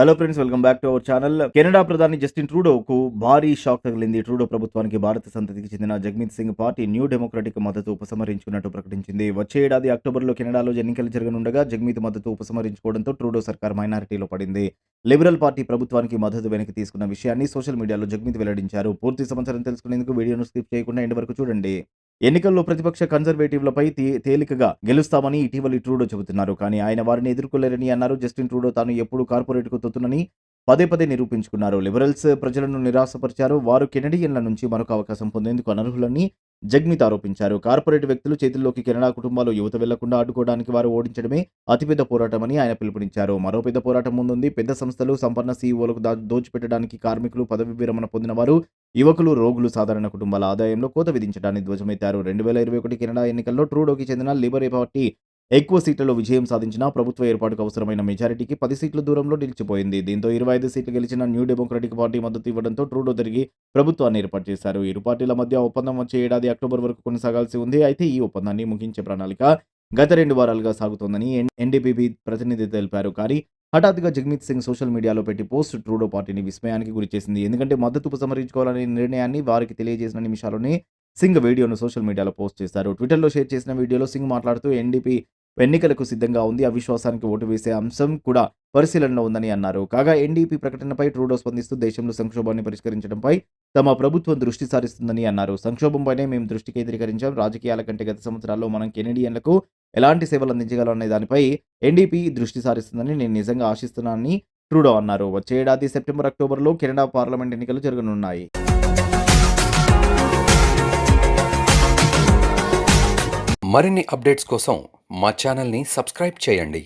Hello friends welcome back to our channel Canada ప్రధాని Justin ట్రూడోకు భారీ షాక్ తగిలింది. ట్రూడో ప్రభుత్వానికి భారత సంతతికి చెందిన Jagmeet Singh party New Democratic మద్దతు ఉపసంహరించుకున్నట్టు ప్రకటించింది. వచ్చే ఏడాది అక్టోబర్లో కెనడాలో ఎన్నికలు జరగనుండగా జగ్మీత్ మద్దతు ఉపసంహరించుకోవడంతో ట్రూడో సర్కార్ మైనారిటీలో పడింది. లిబరల్ పార్టీ ప్రభుత్వానికి మద్దతు వెనక్కి తీసుకున్న విషయాన్ని సోషల్ మీడియాలో జగ్మీత్ వెల్లడించారు. పూర్తి సమాచారం తెలుసుకునేందుకు వీడియోను స్కిప్ చేయకుండా ఎండ్ వరకు చూడండి. ఎన్నికల్లో ప్రతిపక్ష కన్జర్వేటివ్లపై తే- తేలికగా గెలుస్తామని ఇటీవలి ట్రూడో చెబుతున్నారు. కానీ ఆయన వారిని ఎదుర్కోలేరని అన్నారు. జస్టిన్ ట్రూడో తాను ఎప్పుడు కార్పొరేట్కు తొత్తునని పదే పదే నిరూపించుకున్నారు. లిబరల్స్ ప్రజలను నిరాశపరిచారు. వారు కెనడియన్ల నుంచి మరొక అవకాశం పొందేందుకు అనర్హులని జగ్మిత్ ఆరోపించారు. కార్పొరేట్ వ్యక్తులు చేతుల్లోకి కెనడా కుటుంబాలు యువత వెళ్ళకుండా అడ్డుకోవడానికి వారు ఓడించడమే అతిపెద్ద పోరాటమని ఆయన పిలుపునిచ్చారు. మరో పెద్ద పోరాటం ముందుంది. పెద్ద సంస్థలు సంపన్న సీఈఓలకు దోచిపెట్టడానికి కార్మికులు పదవి విరమణ పొందిన వారు యువకులు రోగులు సాధారణ కుటుంబాల ఆదాయంలో కోత విధించడాన్ని ధ్వజమెత్తారు. రెండు వేల ఇరవై ఒకటి కెనడా ఎన్నికల్లో ట్రూడోకి చెందిన లిబర్ పార్టీ ఎక్కువ సీట్లలో విజయం సాధించిన ప్రభుత్వ ఏర్పాటుకు అవసరమైన మెజారిటీకి పది సీట్ల దూరంలో నిలిచిపోయింది. దీంతో ఇరవై ఐదు సీట్లు గెలిచిన న్యూ డెమోక్రటిక్ పార్టీ మద్దతు ఇవ్వడంతో ట్రూడో తిరిగి ప్రభుత్వాన్ని ఏర్పాటు చేశారు. ఇరు పార్టీల మధ్య ఒప్పందం వచ్చే ఏడాది అక్టోబర్ వరకు కొనసాగాల్సి ఉంది. అయితే ఈ ఒప్పందాన్ని ముగించే ప్రణాళిక గత రెండు వారాలుగా సాగుతోందని ఎన్డీపీబీ ప్రతినిధి తెలిపారు. కానీ హఠాత్తుగా జగ్మీత్ సింగ్ సోషల్ మీడియాలో పెట్టి పోస్ట్ ట్రూడో పార్టీని విస్మయానికి గురిచేసింది ఎందుకంటే మద్దతు ఉపసంహరించుకోవాలనే నిర్ణయాన్ని వారికి తెలియజేసిన నిమిషాల్లోనే సింగ్ వీడియోను సోషల్ మీడియాలో పోస్ట్ చేశారు. ట్విట్టర్లో షేర్ చేసిన వీడియోలో సింగ్ మాట్లాడుతూ ఎన్డీపీ ఎన్నికలకు సిద్ధంగా ఉంది. అవిశ్వాసానికి ఓటు వేసే అంశం కూడా పరిశీలనలో ఉందని అన్నారు. కాగా ఎన్డీపీ ప్రకటనపై ట్రూడో స్పందిస్తూ దేశంలో సంక్షోభాన్ని పరిష్కరించడంపై తమ ప్రభుత్వం దృష్టి సారిస్తుందని అన్నారు. సంక్షోభంపైనే మేము దృష్టి కేంద్రీకరించాం. రాజకీయాల కంటే గత సంవత్సరాల్లో మనం కెనడియన్లకు ఎలాంటి సేవలు అందించగలం అనే దానిపై ఎన్డీపీ దృష్టి సారిస్తుందని నేను నిజంగా ఆశిస్తున్నానని ట్రూడో అన్నారు. వచ్చే ఏడాది సెప్టెంబర్ అక్టోబర్లో కెనడా పార్లమెంట్ ఎన్నికలు జరగనున్నాయి. మరిన్ని అప్డేట్స్ కోసం మా ఛానల్ని సబ్స్క్రైబ్ చేయండి.